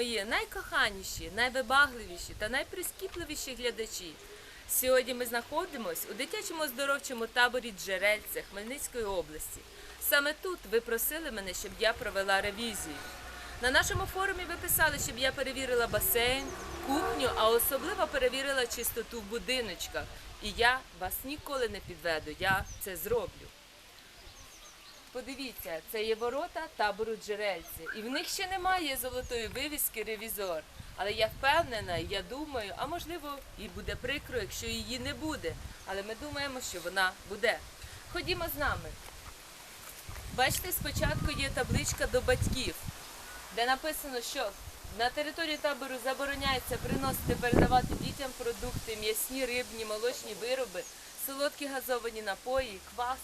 мої найкоханіші, найвибагливіші та найприскіпливіші глядачі. Сьогодні ми знаходимося у дитячому оздоровчому таборі Джерельце Хмельницької області. Саме тут ви просили мене, щоб я провела ревізію. На нашому форумі ви писали, щоб я перевірила басейн, кухню, а особливо перевірила чистоту в будиночках. І я вас ніколи не підведу, я це зроблю. Подивіться, це є ворота табору Джерельце. І в них ще немає золотої вивіски ревізор. Але я впевнена, я думаю, а можливо і буде прикро, якщо її не буде. Але ми думаємо, що вона буде. Ходімо з нами. Бачите, спочатку є табличка до батьків, де написано, що на території табору забороняється приносити, передавати дітям продукти, м'ясні, рибні, молочні вироби, солодкі газовані напої, квас,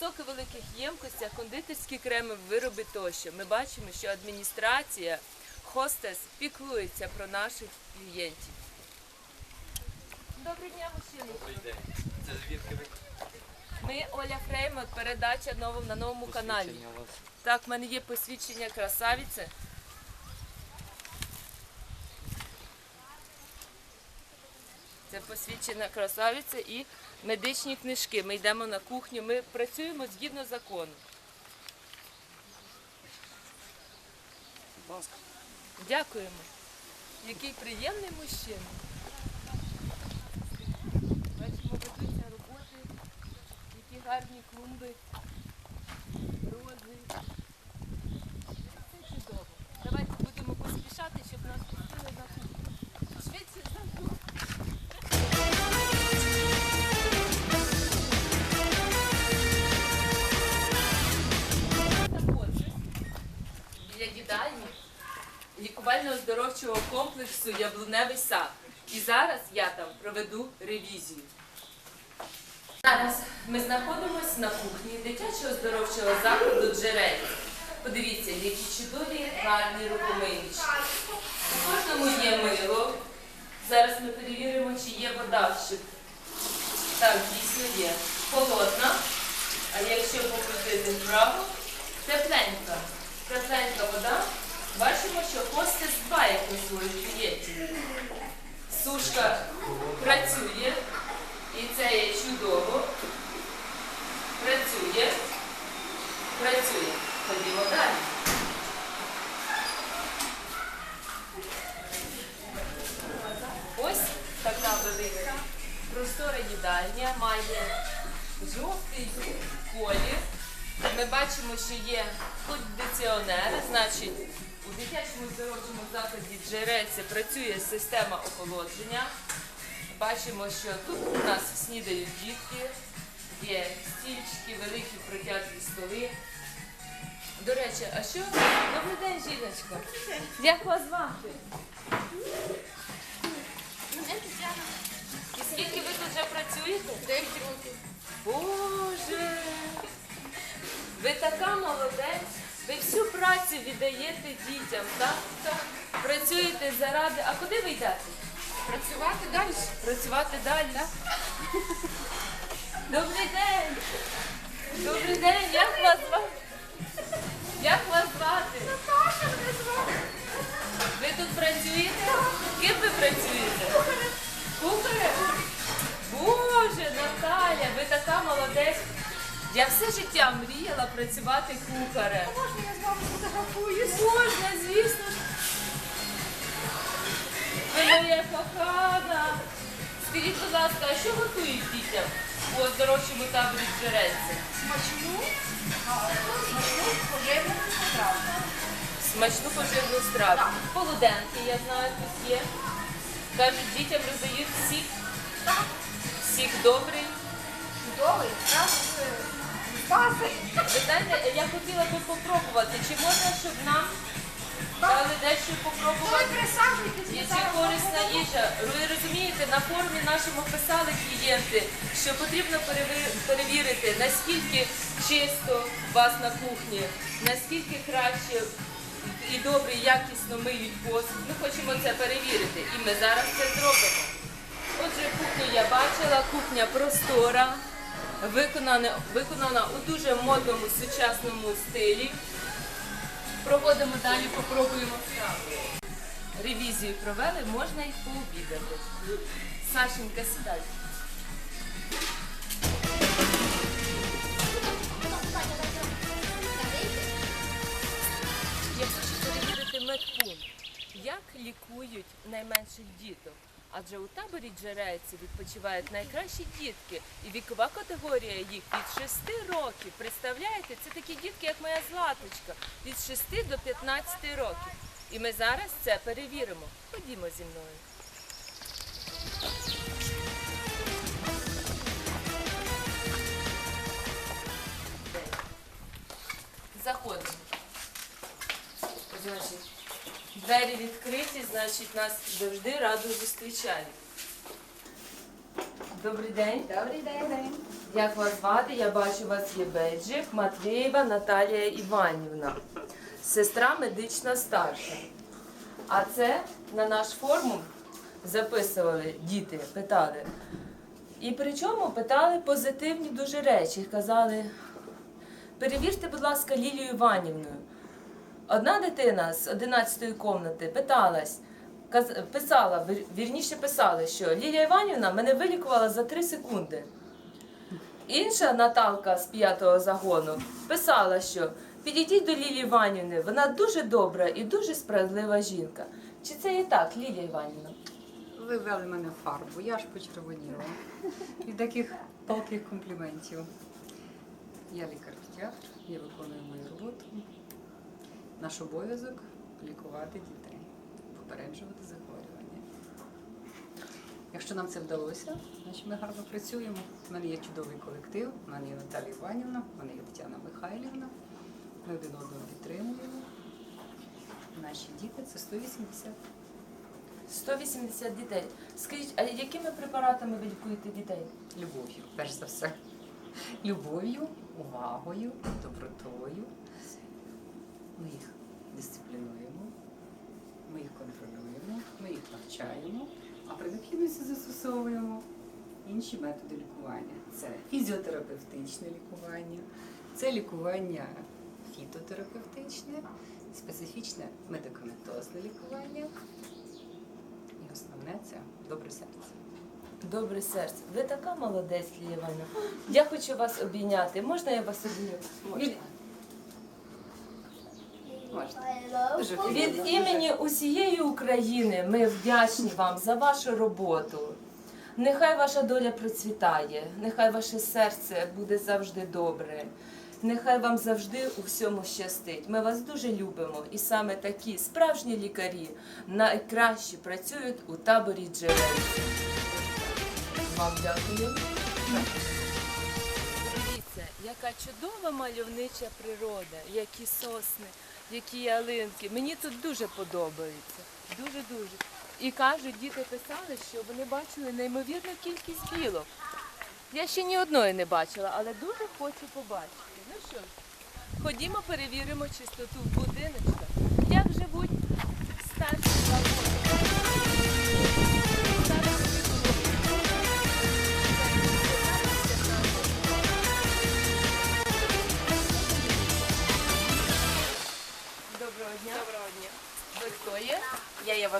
соки в великих ємкостях, кондитерські креми, вироби тощо. Ми бачимо, що адміністрація, хостес піклується про наших клієнтів. Доброго дня, мужчини. Добрий день. Це звідки ви Ми Оля Фреймот, передача новом на новому каналі. посвідчення у вас? Так, в мене є посвідчення красавиці. Це посвідчена красавиця і медичні книжки. Ми йдемо на кухню, ми працюємо згідно закону. Дякуємо. Який приємний мужчина. Бачимо, ведуться роботи, які гарні клумби, рози. Це чудово. Давайте будемо поспішати, щоб нас лікувально-оздоровчого комплексу Яблуневий сад. І зараз я там проведу ревізію. Зараз ми знаходимося на кухні дитячого оздоровчого закладу Джерель. Подивіться, які чудові гарні рукомийнички. У кожному є мило. Зараз ми перевіримо, чи є вода в щит. Так, дійсно є. Холодна. А якщо покрутити вправо, тепленька. Бачимо, що хостес дбає про свою клієнтів. Сушка працює, і це є чудово. Працює. Працює. Ходімо далі. Ось така велика простора їдальня має жовтий колір. Ми бачимо, що є кондиціонери, значить у дитячому здоровчому закладі джерельце працює система охолодження. Бачимо, що тут у нас снідають дітки, є стільчики, великі протяжні столи. До речі, а що? Добрий день, жіночка. Як вас звати? І скільки ви тут вже працюєте? Дев'ять років. Боже, ви така молодець. Ви всю працю віддаєте дітям, так? Так. Працюєте заради. А куди ви йдете? Працювати далі. Працювати далі, так? Добрий день! Добрий день, як вас звати? Як вас звати? Наташа мене звати. Ви тут працюєте? Ким ви працюєте? Кухарем? Боже, Наталя, ви така молодець. Я все життя мріяла працювати кухарем. Можна я з вами фотографуюсь? Можна, звісно ж. Ви моя кохана. Скажіть, будь ласка, а що готують дітям у оздоровчому таборі Джерельце? Смачну, смачну поживну страву. Смачну поживну страву. Так. Полуденки, я знаю, тут є. Кажуть, дітям роздають сік. Так, Сік добрий. чудовий, зразу Ви знаєте, я хотіла би попробувати, чи можна, щоб нам дали дещо ви попробувати? присаджуйтесь, І це корисна їжа. Ви розумієте, на форумі нашому писали клієнти, що потрібно перевірити, наскільки чисто у вас на кухні, наскільки краще і добре, і якісно миють посуд. Ми хочемо це перевірити, і ми зараз це зробимо. Отже, кухню я бачила, кухня простора, виконана, виконана у дуже модному сучасному стилі. Проводимо далі, попробуємо. ревізію провели, можна і пообідати. Сашенька, сідай. Я хочу перевірити медпункт. Як лікують найменших діток? Адже у таборі джерельці відпочивають найкращі дітки, і вікова категорія їх від 6 років. Представляєте, це такі дітки, як моя златочка, від 6 до 15 років. І ми зараз це перевіримо. Ходімо зі мною. Двері відкриті, значить, нас завжди радо зустрічають. Добрий день. Добрий день. Як вас звати? Я бачу, у вас є бейджик Матвієва Наталія Іванівна, сестра медична старша. А це на наш форум записували діти, питали. І причому питали позитивні дуже речі. Казали, перевірте, будь ласка, Лілію Іванівну. Одна дитина з 11-ї кімнати питалась, писала, вірніше писала, що Лілія Іванівна мене вилікувала за 3 секунди. Інша Наталка з п'ятого загону писала, що підійдіть до Лілії Іванівни, вона дуже добра і дуже справедлива жінка. Чи це і так, Лілія Іванівна? Ви ввели мене в фарбу, я ж почервоніла. Від таких палких компліментів. Я лікар-педіатр, я виконую мою роботу. Наш обов'язок лікувати дітей, попереджувати захворювання. Якщо нам це вдалося, значить ми гарно працюємо. У мене є чудовий колектив, у мене є Наталія Іванівна, у мене є Тетяна Михайлівна. Ми один одного підтримуємо. Наші діти це 180. 180 дітей. Скажіть, а якими препаратами ви лікуєте дітей? Любов'ю, перш за все. Любов'ю, увагою, добротою. Ми їх дисциплінуємо, ми їх контролюємо, ми їх навчаємо, а при необхідності застосовуємо інші методи лікування. Це фізіотерапевтичне лікування, це лікування фітотерапевтичне, специфічне медикаментозне лікування. І основне це добре серце. Добре серце. Ви така молодець, Лілія Іванівна. Я хочу вас обійняти. Можна я вас обійню? Від, Можна. Від імені усієї України ми вдячні вам за вашу роботу. Нехай ваша доля процвітає, нехай ваше серце буде завжди добре. Нехай вам завжди у всьому щастить. Ми вас дуже любимо, і саме такі справжні лікарі найкраще працюють у таборі джерельці. Вам дякую. Дивіться, яка чудова мальовнича природа, які сосни, які ялинки. Мені тут дуже подобається. Дуже-дуже. І кажуть, діти писали, що вони бачили неймовірну кількість білок. Я ще ні одної не бачила, але дуже хочу побачити. Ну що ходімо перевіримо чистоту будиночка. Як живуть старші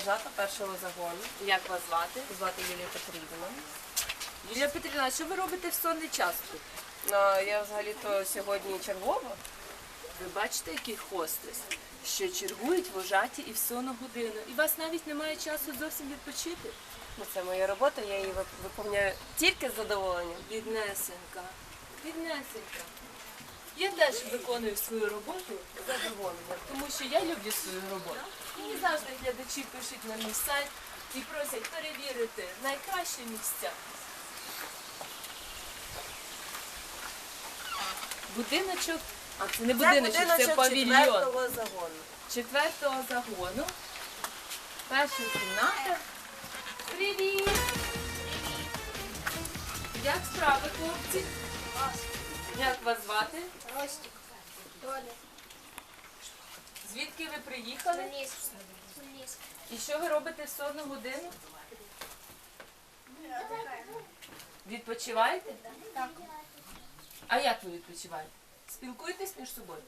Я першого загону. Як вас звати? Звати Юлія Петрівна. Юлія Петрівна, що ви робите в сонний час тут? Я взагалі-то сьогодні чергова. Ви бачите, який хостес, що чергують вожаті і в сонну годину. І вас навіть немає часу зовсім відпочити. Ну, це моя робота, я її виповняю тільки з задоволенням. Біднесенька, біднесенька. Я теж виконую свою роботу з задоволенням, тому що я люблю свою роботу. Мені завжди глядачі пишуть на мій сайт і просять перевірити найкращі місця. Будиночок, а це не будиночок, це, павільйон. четвертого загону. четвертого загону. Перша кімната. Привіт! Як справи, хлопці? Як вас звати? Ростик. Доля. Звідки ви приїхали? Вниз. І що ви робите в сонну годину? Відпочиваєте? Так. А як ви відпочиваєте? Спілкуєтесь між собою?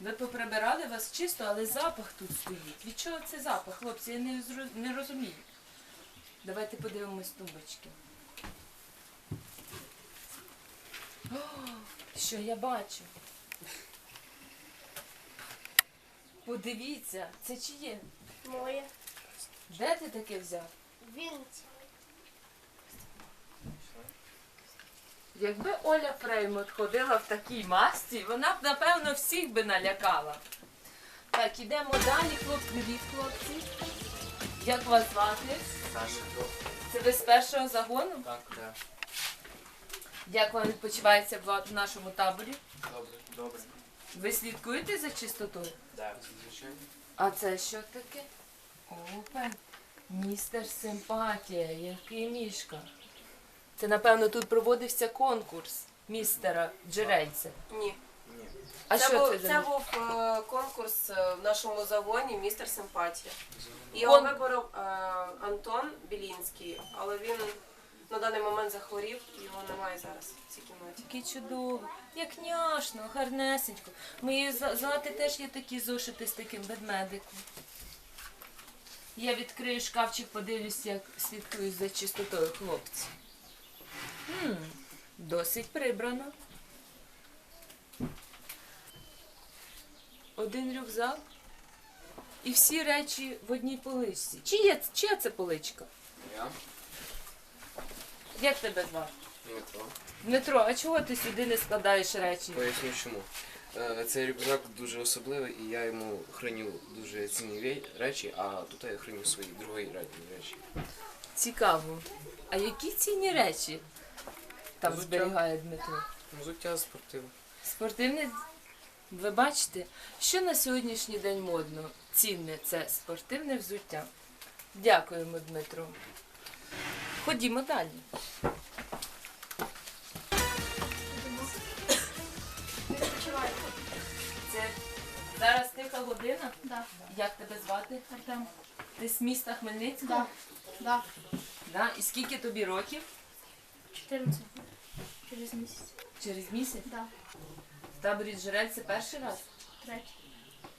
Ви поприбирали вас чисто, але запах тут стоїть. Від чого це запах, хлопці? Я не розумію. Давайте подивимось тумбочки. О, що я бачу? Подивіться, це чиє? Моє. Де ти таке взяв? Вінниці. Якби Оля Фреймут ходила в такій масці, вона б, напевно, всіх би налякала. Так, ідемо далі. Хлоп, привіт, хлопці. Як вас звати? Саша. Це ви з першого загону? Так, да. Як вам відпочивається в в нашому таборі? Добре, добре. Ви слідкуєте за чистотою? Да, звичайно. А це що таке? Опен. Містер Симпатія, який мішка. Це, напевно, тут проводився конкурс містера Джерельця. Ні. Ні. А це що був, це це був е, конкурс е, в нашому загоні Містер Симпатія. Кон- Його виборов е, Антон Білінський, але він на даний момент захворів, його немає зараз в цій кімнаті. Такий чудовий, як няшно, гарнесенько. Мої за- злати теж є такі зошити з таким ведмедиком. Я відкрию шкафчик, подивлюся, як слідкують за чистотою хлопці. М, досить прибрано. Один рюкзак і всі речі в одній поличці. Чия, чия це поличка? Я? Як тебе звати? Дмитро. Дмитро, а чого ти сюди не складаєш речі? Поясню чому. Е, Цей рюкзак дуже особливий і я йому храню дуже цінні речі, а тут я храню свої другі речі. Цікаво. А які цінні речі там Взуття. зберігає Дмитро? Взуття спортивне. Спортивне. Ви бачите, що на сьогоднішній день модно? Цінне це спортивне взуття. Дякуємо, Дмитро. Ходімо далі. Це зараз тиха година. Да. Як тебе звати? Артем. Ти з міста Хмельницького? Да. Да. Да? І скільки тобі років? 14. Через місяць. Через місяць? Да. В таборі джерель це перший раз? Третій.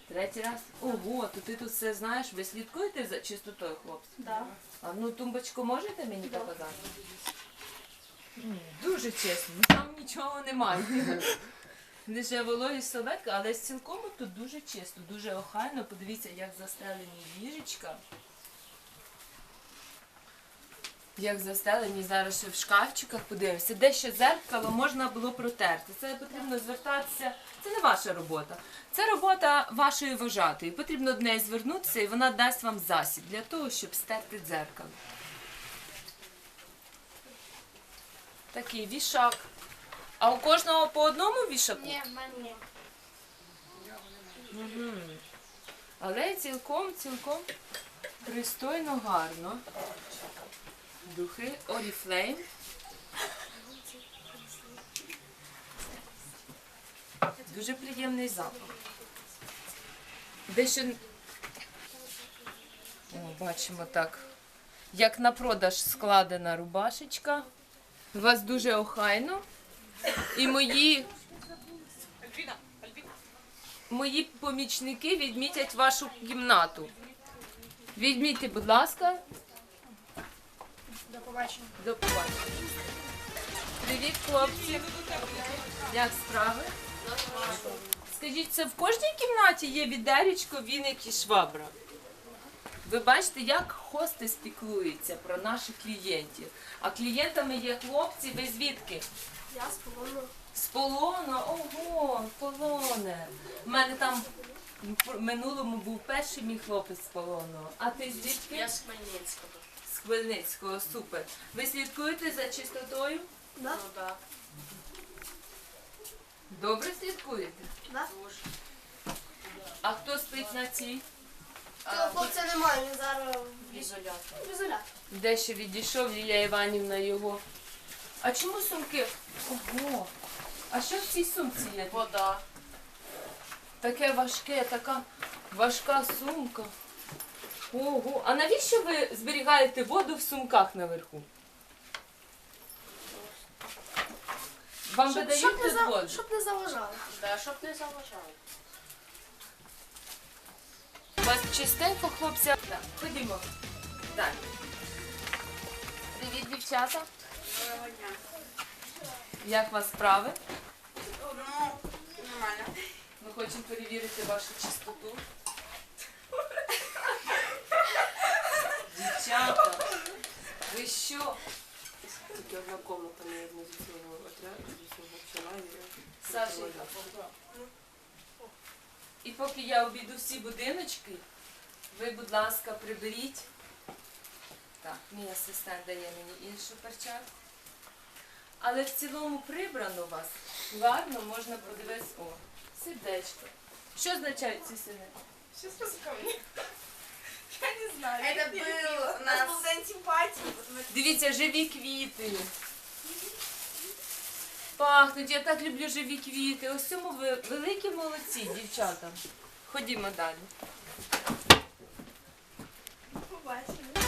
Третій раз? Ого, то ти тут все знаєш. Ви слідкуєте за чистотою, хлопці? Да. А ну тумбочку можете мені показати? Дуже чесно, ну там нічого немає. Лише вологі солодка, але цілком тут дуже чисто, дуже охайно. Подивіться, як застелені ліжечка. Як застелені зараз ще в шкафчиках, подивимося. Де ще зеркало можна було протерти. Це потрібно звертатися. Це не ваша робота. Це робота вашої вожатої. Потрібно до неї звернутися, і вона дасть вам засіб для того, щоб стерти дзеркало. Такий вішак. А у кожного по одному вішаку? Ні, в мене ні. Але цілком, цілком пристойно гарно. Духи Oriflame. Дуже приємний запах. Дещо. О, бачимо так. Як на продаж складена рубашечка. У вас дуже охайно. І мої мої помічники відмітять вашу кімнату. Відмітьте, будь ласка, До побачення. до побачення. Привіт, хлопці. Як справи? Скажіть, це в кожній кімнаті є відеречко, віник і швабра. Ви бачите, як хости спіклуються про наших клієнтів. А клієнтами є хлопці, ви звідки? Я з полону. З полону, ого, полоне. У мене там в минулому був перший мій хлопець з полону. А ти звідки? Я з Хмельницького. З Хмельницького, супер. Ви слідкуєте за чистотою? Да? Ну так. Добре слідкуєте? Да? А хто спить на цій? Того хлопця немає, він зараз в ізолятор. Дещо відійшов Лілія Іванівна його. А чому сумки? Ого. А що в цій сумці є? Вода. Таке важке, така важка сумка. Ого. А навіщо ви зберігаєте воду в сумках наверху? Вам Щоб, видають щоб, не тут за... воду? щоб не заважало. Да, щоб не заважало. вас чистенько, хлопці. Так, ходімо. Далі. Привіт, дівчата. Доброго дня. Як у вас справи? Ну, нормально. Ми хочемо перевірити вашу чистоту. Дівчата, ви що? Тільки одна комната не одна зі цього отряду, зі цього пчела Сашенька, І поки я обійду всі будиночки, ви, будь ласка, приберіть. Так, мій асистент дає мені іншу перчатку. Але в цілому прибрано у вас. Гарно можна подивитися. О, сердечко. Що означають ці сини? Сейчас расскажу. Я не знаю. Это был у нас был день. Дивіться, живі квіти. Пахнуть, я так люблю живі квіти. Ось цьому ви великі молодці, дівчата. Ходімо далі. Побачимо.